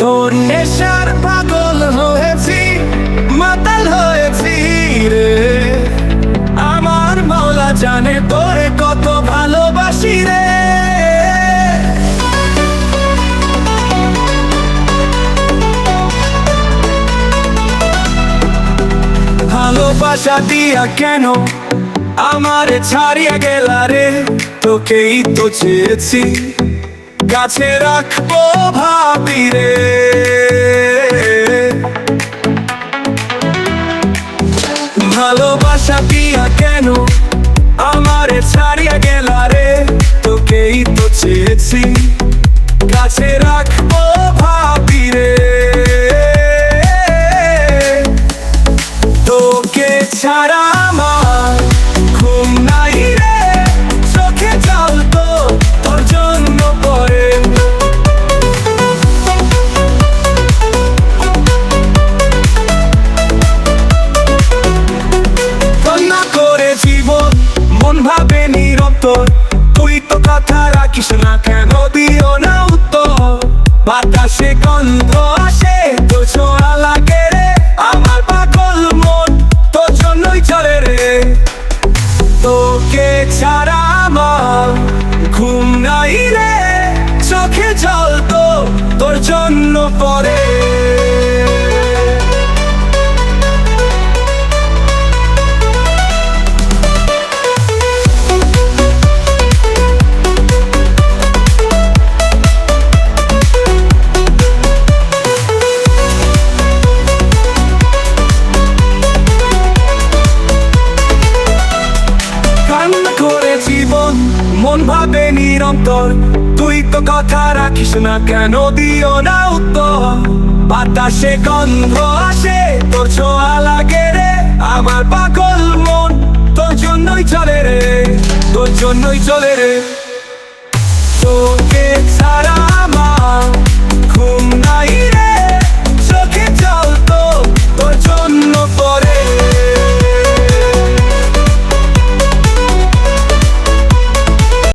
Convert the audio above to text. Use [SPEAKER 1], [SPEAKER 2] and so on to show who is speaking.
[SPEAKER 1] তোর নেশার পাগল হয়েছি, মাতাল হয়েছি রে। আমার মাওলা জানে তোরে কত ভালোবাসি রে। ভালোবাসা দিয়া কেন আমারে ছাড়িয়া গেলা রে? তোকেই তো চেয়েছি, কাছে রাখব ভাবি রে। ভালোবাসা পিয়া কেন? আমারে ছাড়িয়া গেলা রে, তোকেই তো চেয়েছি। কাছে রাখব ভাবি রে। তোকে ছাড়া রাখিস না কেন, দিও না উত্তর। বাতাসে গন্ধ আসে তো ছোঁয়া লাগে রে, আমার পাগল মন, তোর জন্যই চলে রে। তোকে ছাড়া আমার ঘুম নাই রে, চোখে জল তো তোর জন্য পড়ে। মন ভাবে নিরন্তর। তুই তো কথা রাখিস না কেন দিও না উত্তর। বাতাসে গন্ধ আসে, তোর ছোঁয়া লাগে রে। আমার পাগল মন, তোর জন্যই চলে রে, তোর জন্যই চলে রে।